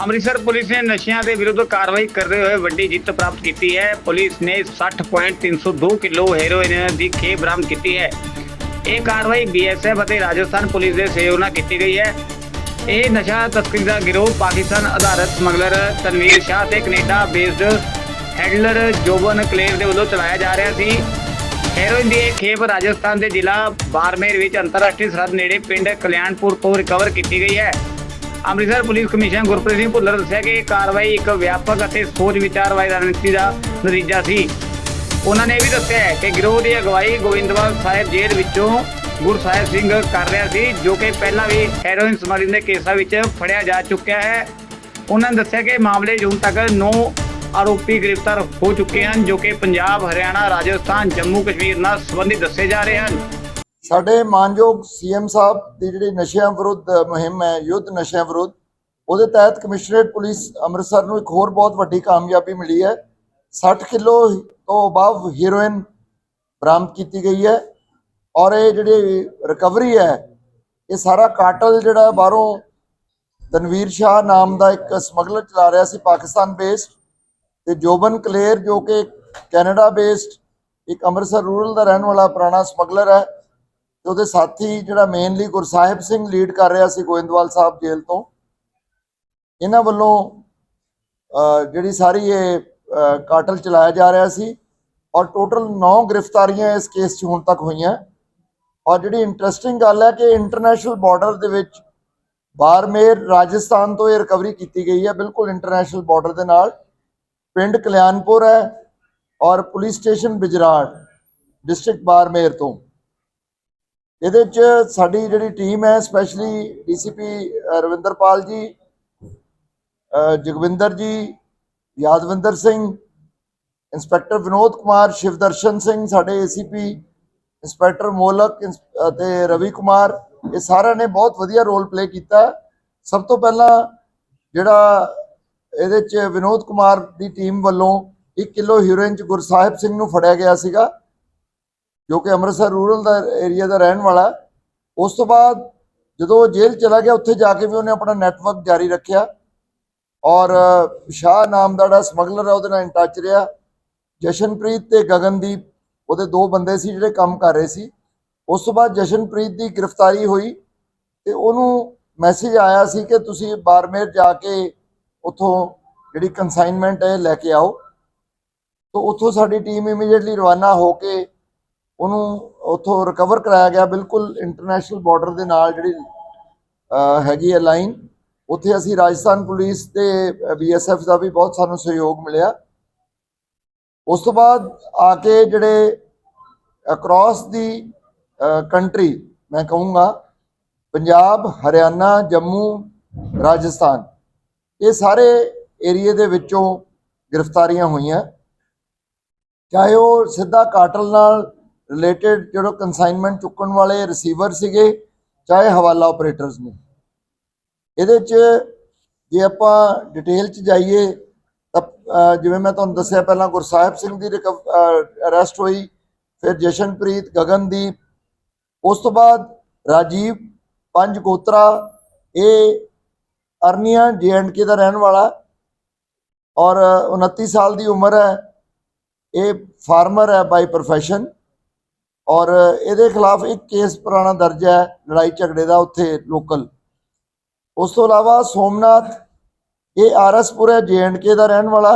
Amritsar police ਨੇ ਨਸ਼ਿਆਂ ਦੇ ਵਿਰੁੱਧ ਕਾਰਵਾਈ ਕਰਦੇ ਹੋਏ ਵੱਡੀ ਜਿੱਤ ਪ੍ਰਾਪਤ ਕੀਤੀ ਹੈ। ਪੁਲਿਸ ਨੇ 60.302 ਕਿਲੋ ਹੈਰੋਇਨ ਦੀ ਖੇਪ ਬਰਾਮਦ ਕੀਤੀ ਹੈ। ਇਹ ਕਾਰਵਾਈ ਬੀਐਸਐਫ ਅਤੇ ਰਾਜਸਥਾਨ ਪੁਲਿਸ ਦੇ ਸਹਿਯੋਗ ਨਾਲ ਕੀਤੀ ਗਈ ਹੈ। ਇਹ ਨਸ਼ਾ ਤਸਕਰੀ ਦਾ ਗਿਰੋਹ ਪਾਕਿਸਤਾਨ ਆਧਾਰਿਤ ਸਮਗਲਰ ਤਨਵੀਰ ਸ਼ਾਹ ਤੇ Canada based handler Joban Kaler ਦੇ ਵੱਲੋਂ ਚਲਾਇਆ ਜਾ ਰਿਹਾ ਸੀ। ਹੈਰੋਇਨ ਦੀ ਇਹ ਖੇਪ ਰਾਜਸਥਾਨ ਦੇ ਜ਼ਿਲ੍ਹਾ ਬਾਰਮੇਰ ਵਿੱਚ ਅੰਤਰਰਾਸ਼ਟਰੀ ਸਰਹੱਦ ਨੇੜੇ ਪਿੰਡ ਕਲਿਆਣਪੁਰ ਤੋਂ ਰਿਕਵਰ ਕੀਤੀ ਗਈ ਹੈ। ਅੰਮ੍ਰਿਤਸਰ ਪੁਲਿਸ ਕਮਿਸ਼ਨਰ ਗੁਰਪ੍ਰੀਤ ਸਿੰਘ ਭੁੱਲਰ ਦੱਸਿਆ ਕਿ ਇਹ ਕਾਰਵਾਈ ਇੱਕ ਵਿਆਪਕ ਅਤੇ ਸੋਚ ਵਿਚਾਰ ਵਾਲੀ ਰਣਨੀਤੀ ਦਾ ਨਤੀਜਾ ਸੀ। ਉਹਨਾਂ ਨੇ ਇਹ ਵੀ ਦੱਸਿਆ ਹੈ ਕਿ ਗਿਰੋਹ ਦੀ ਅਗਵਾਈ ਗੋਇੰਦਵਾਲ ਸਾਹਿਬ ਜੇਲ੍ਹ ਵਿੱਚੋਂ ਗੁਰਸਾਹਿਬ ਸਿੰਘ ਕਰ ਰਿਹਾ ਸੀ, ਜੋ ਕਿ ਪਹਿਲਾਂ ਵੀ ਹੈਰੋਇਨ ਸਮਗਲਿੰਗ ਦੇ ਕੇਸਾਂ ਵਿੱਚ ਫੜਿਆ ਜਾ ਚੁੱਕਿਆ ਹੈ। ਉਹਨਾਂ ਨੇ ਦੱਸਿਆ ਕਿ ਮਾਮਲੇ 'ਚ ਹੁਣ ਤੱਕ 9 ਆਰੋਪੀ ਗ੍ਰਿਫਤਾਰ ਹੋ ਚੁੱਕੇ ਹਨ, ਜੋ ਕਿ ਪੰਜਾਬ, ਹਰਿਆਣਾ, ਰਾਜਸਥਾਨ, ਜੰਮੂ, ਕਸ਼ਮੀਰ ਨਾਲ ਸੰਬੰਧਿਤ ਦੱਸੇ ਜਾ ਰਹੇ ਹਨ। ਸਾਡੇ ਮਾਨਯੋਗ ਸੀਐਮ ਸਾਹਿਬ ਦੀ ਜਿਹੜੀ ਨਸ਼ਿਆਂ ਵਿਰੁੱਧ ਮੁਹਿੰਮ ਹੈ, ਯੁੱਧ ਨਸ਼ਿਆਂ ਵਿਰੁੱਧ, ਉਹਦੇ ਤਹਿਤ ਕਮਿਸ਼ਨਰੇਟ ਪੁਲਿਸ ਅੰਮ੍ਰਿਤਸਰ ਨੂੰ ਇੱਕ ਹੋਰ ਬਹੁਤ ਵੱਡੀ ਕਾਮਯਾਬੀ ਮਿਲੀ ਹੈ। 60 ਕਿਲੋ ਤੋਂ ਅਬਵ ਹੀਰੋਇਨ ਬਰਾਮਦ ਕੀਤੀ ਗਈ ਹੈ ਔਰ ਇਹ ਜਿਹੜੀ ਰਿਕਵਰੀ ਹੈ, ਇਹ ਸਾਰਾ ਕਾਟਲ ਜਿਹੜਾ ਬਾਹਰੋਂ ਤਨਵੀਰ ਸ਼ਾਹ ਨਾਮ ਦਾ ਇੱਕ ਸਮਗਲਰ ਚਲਾ ਰਿਹਾ ਸੀ, ਪਾਕਿਸਤਾਨ ਬੇਸਡ ਤੇ ਜੋਬਨ ਕਲੇਰ ਜੋ ਕਿ ਕੈਨੇਡਾ ਬੇਸਡ ਇੱਕ ਅੰਮ੍ਰਿਤਸਰ ਰੂਰਲ ਦਾ ਰਹਿਣ ਵਾਲਾ ਪੁਰਾਣਾ ਸਮਗਲਰ ਹੈ। ਤੇ ਉਹਦੇ ਸਾਥੀ ਜਿਹੜਾ ਮੇਨਲੀ ਗੁਰਸਾਹਿਬ ਸਿੰਘ ਲੀਡ ਕਰ ਰਿਹਾ ਸੀ ਗੋਇੰਦਵਾਲ ਸਾਹਿਬ ਜੇਲ੍ਹ ਤੋਂ, ਇਹਨਾਂ ਵੱਲੋਂ ਜਿਹੜੀ ਸਾਰੀ ਇਹ ਕਾਟਲ ਚਲਾਇਆ ਜਾ ਰਿਹਾ ਸੀ ਔਰ ਟੋਟਲ 9 ਗ੍ਰਿਫਤਾਰੀਆਂ ਇਸ ਕੇਸ 'ਚ ਹੁਣ ਤੱਕ ਹੋਈਆਂ। ਔਰ ਜਿਹੜੀ ਇੰਟਰਸਟਿੰਗ ਗੱਲ ਹੈ ਕਿ ਇੰਟਰਨੈਸ਼ਨਲ ਬਾਰਡਰ ਦੇ ਵਿੱਚ ਬਾਰਮੇਰ ਰਾਜਸਥਾਨ ਤੋਂ ਇਹ ਰਿਕਵਰੀ ਕੀਤੀ ਗਈ ਹੈ, ਬਿਲਕੁਲ ਇੰਟਰਨੈਸ਼ਨਲ ਬਾਰਡਰ ਦੇ ਨਾਲ। ਪਿੰਡ ਕਲਿਆਣਪੁਰ ਹੈ ਔਰ police station Bijrad district Barmer ਤੋਂ। ਇਹਦੇ ਚ ਸਾਡੀ ਜਿਹੜੀ ਟੀਮ ਹੈ specially DCP Ravinderpal ji Jagwinder ji, Yadvinder Singh, inspector Vinod Kumar, Shivdarshan Singh, ਸਾਡੇ ਏਸੀਪੀ ਇੰਸਪੈਕਟਰ ਮੋਲਕ, ਇੰਸ- ਅਤੇ ਰਵੀ ਕੁਮਾਰ, ਇਹ ਸਾਰਿਆਂ ਨੇ ਬਹੁਤ ਵਧੀਆ ਰੋਲ ਪਲੇ ਕੀਤਾ। ਸਭ ਤੋਂ ਪਹਿਲਾਂ ਜਿਹੜਾ ਇਹਦੇ ਚ ਵਿਨੋਦ ਕੁਮਾਰ ਦੀ ਟੀਮ ਵੱਲੋਂ 1 ਕਿਲੋ ਹੀਰੋਇਨ ਚ ਗੁਰਸਾਹਿਬ ਸਿੰਘ ਨੂੰ ਫੜਿਆ ਗਿਆ ਸੀਗਾ। ਜੋ ਕਿ ਅੰਮ੍ਰਿਤਸਰ ਰੂਰਲ ਦਾ ਏਰੀਆ ਦਾ ਰਹਿਣ ਵਾਲਾ ਉਸ ਤੋਂ ਬਾਅਦ ਜਦੋਂ ਉਹ ਜੇਲ੍ਹ ਚਲਾ ਗਿਆ, ਉੱਥੇ ਜਾ ਕੇ ਵੀ ਉਹਨੇ ਆਪਣਾ ਨੈਟਵਰਕ ਜਾਰੀ ਰੱਖਿਆ। ਔਰ, ਸ਼ਾਹ ਨਾਮ ਦਾ ਜਿਹੜਾ ਸਮਗਲਰ ਹੈ, ਉਹਦੇ ਨਾਲ ਇਨ ਟੱਚ ਰਿਹਾ। ਜਸ਼ਨਪ੍ਰੀਤ ਤੇ ਗਗਨਦੀਪ, ਉਹਦੇ ਦੋ ਬੰਦੇ ਸੀ ਜਿਹੜੇ ਕੰਮ ਕਰ ਰਹੇ ਸੀ। ਉਸ ਤੋਂ ਬਾਅਦ ਜਸ਼ਨਪ੍ਰੀਤ ਦੀ ਗ੍ਰਿਫਤਾਰੀ ਹੋਈ ਤੇ ਉਹਨੂੰ ਮੈਸੇਜ ਆਇਆ ਸੀ ਕਿ ਤੁਸੀਂ ਬਾਰਮੇਰ ਜਾ ਕੇ ਉੱਥੋਂ ਜਿਹੜੀ ਕਨਸਾਈਨਮੈਂਟ ਹੈ ਲੈ ਕੇ ਆਓ। ਤੋਂ ਉੱਥੋਂ ਸਾਡੀ ਟੀਮ ਇਮੀਡੀਏਟਲੀ ਰਵਾਨਾ ਹੋ ਕੇ ਉਹਨੂੰ ਉੱਥੋਂ ਰਿਕਵਰ ਕਰਾਇਆ ਗਿਆ, ਬਿਲਕੁਲ ਇੰਟਰਨੈਸ਼ਨਲ ਬਾਰਡਰ ਦੇ ਨਾਲ ਜਿਹੜੀ ਹੈਗੀ ਹੈ ਲਾਈਨ ਉੱਥੇ ਅਸੀਂ ਰਾਜਸਥਾਨ ਪੁਲਿਸ ਤੇ ਬੀਐਸਐਫ ਦਾ ਵੀ ਬਹੁਤ ਸਾਨੂੰ ਸਹਿਯੋਗ ਮਿਲਿਆ। ਉਸ ਤੋਂ ਬਾਅਦ ਆ ਕੇ ਜਿਹੜੇ ਅਕ੍ਰੋਸ ਦੀ ਕੰਟਰੀ ਮੈਂ ਕਹੂੰਗਾ, ਪੰਜਾਬ, ਹਰਿਆਣਾ, ਜੰਮੂ, ਰਾਜਸਥਾਨ, ਇਹ ਸਾਰੇ ਏਰੀਏ ਦੇ ਵਿੱਚੋਂ ਗ੍ਰਿਫਤਾਰੀਆਂ ਹੋਈਆਂ। ਚਾਹੇ ਉਹ ਸਿੱਧਾ ਕਾਟਲ ਨਾਲ ਰਿਲੇਟਡ ਜਿਹੜਾ ਕਨਸਾਈਨਮੈਂਟ ਚੁੱਕਣ ਵਾਲੇ ਰਿਸੀਵਰ ਸੀਗੇ, ਚਾਹੇ ਹਵਾਲਾ ਆਪਰੇਟਰਸ ਨੇ। ਇਹਦੇ 'ਚ ਜੇ ਆਪਾਂ ਡਿਟੇਲ 'ਚ ਜਾਈਏ, ਤਾਂ ਜਿਵੇਂ ਮੈਂ ਤੁਹਾਨੂੰ ਦੱਸਿਆ ਪਹਿਲਾਂ ਗੁਰਸਾਹਿਬ ਸਿੰਘ ਦੀ ਅਰੈਸਟ ਹੋਈ, ਫਿਰ ਜਸ਼ਨਪ੍ਰੀਤ, ਗਗਨਦੀਪ, ਉਸ ਤੋਂ ਬਾਅਦ ਰਾਜੀਵ, ਪੰਜ ਗੋਤਰਾ, ਇਹ ਅਰਨੀਆ ਕੇ ਦਾ ਰਹਿਣ ਵਾਲਾ, ਔਰ 29 ਸਾਲ ਦੀ ਉਮਰ ਹੈ, ਇਹ ਫਾਰਮਰ ਹੈ ਬਾਈ ਪ੍ਰੋਫੈਸ਼ਨ ਔਰ ਇਹਦੇ ਖਿਲਾਫ ਇੱਕ ਕੇਸ ਪੁਰਾਣਾ ਦਰਜ ਹੈ ਲੜਾਈ ਝਗੜੇ ਦਾ ਉੱਥੇ ਲੋਕਲ ਉਸ ਤੋਂ ਇਲਾਵਾ ਸੋਮਨਾਥ, ਇਹ ਆਰਐਸਪੁਰ ਹੈ ਕੇ ਦਾ ਰਹਿਣ ਵਾਲਾ।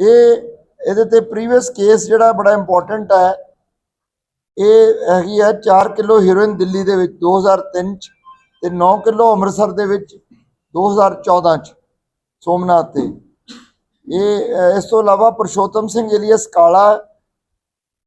ਇਹ, ਇਹਦੇ ਤੇ ਪ੍ਰੀਵੀਅਸ ਕੇਸ ਜਿਹੜਾ ਬੜਾ ਇੰਪੋਰਟੈਂਟ ਹੈ, ਇਹ ਹੈਗੀ ਹੈ 4 ਕਿਲੋ ਹੀਰੋਇਨ ਦਿੱਲੀ ਦੇ ਵਿੱਚ 2003 ਚ ਤੇ 9 ਕਿਲੋ ਅੰਮ੍ਰਿਤਸਰ ਦੇ ਵਿੱਚ 2014 ਚ ਸੋਮਨਾਥ ਤੇ। ਇਹ, ਇਸ ਤੋਂ ਇਲਾਵਾ ਪੁਰਸ਼ੋਤਮ ਸਿੰਘ ਏਲੀਅਸ ਕਾਲਾ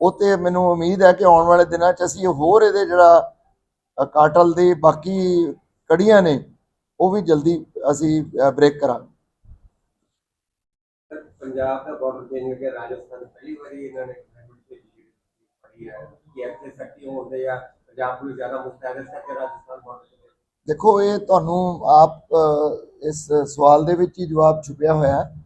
ਉਹ ਤੇ ਮੈਨੂੰ ਉਮੀਦ ਹੈ ਕਿ ਆਉਣ ਵਾਲੇ ਦਿਨਾਂ 'ਚ ਅਸੀਂ ਹੋਰ ਇਹਦੇ ਜਿਹੜਾ ਕਾਟਲ ਦੇ ਬਾਕੀ ਕੜੀਆਂ ਨੇ ਉਹ ਵੀ ਜਲਦੀ ਅਸੀਂ ਬ੍ਰੇਕ ਕਰਾਂਗੇ। ਪੰਜਾਬ ਦਾ ਬਾਰਡਰ ਚੇਂਜ ਕਰਕੇ ਰਾਜਸਥਾਨ ਪਹਿਲੀ ਵਾਰੀ ਇਹਨਾਂ ਨੇ ਪੜੀ ਹੈ ਕਿ ਐਫਏ ਸੈਕਟਰੀ ਹੋਣ ਦੇ ਜਾਂ ਪੰਜਾਬ ਨੂੰ ਜ਼ਿਆਦਾ ਮੁਸਤੈਦ ਹੈ ਕਿ ਰਾਜਸਥਾਨ ਬਾਰਡਰ ਦੇਖੋ ਇਹ ਤੁਹਾਨੂੰ ਆਪ ਇਸ ਸਵਾਲ ਦੇ ਵਿੱਚ ਹੀ ਜਵਾਬ ਛੁਪਿਆ ਹੋਇਆ ਹੈ।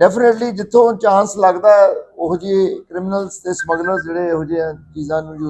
ਡੈਫੀਨਿਟਲੀ ਜਿੱਥੋਂ ਚਾਂਸ ਲੱਗਦਾ ਹੈ, ਉਹੋ ਜਿਹੇ ਕ੍ਰਿਮੀਨਲਸ ਤੇ ਸਮਗਲਰਸ ਜਿਹੜੇ ਇਹੋ ਜਿਹੇ ਚੀਜ਼ਾਂ ਨੂੰ ਯੂਜ਼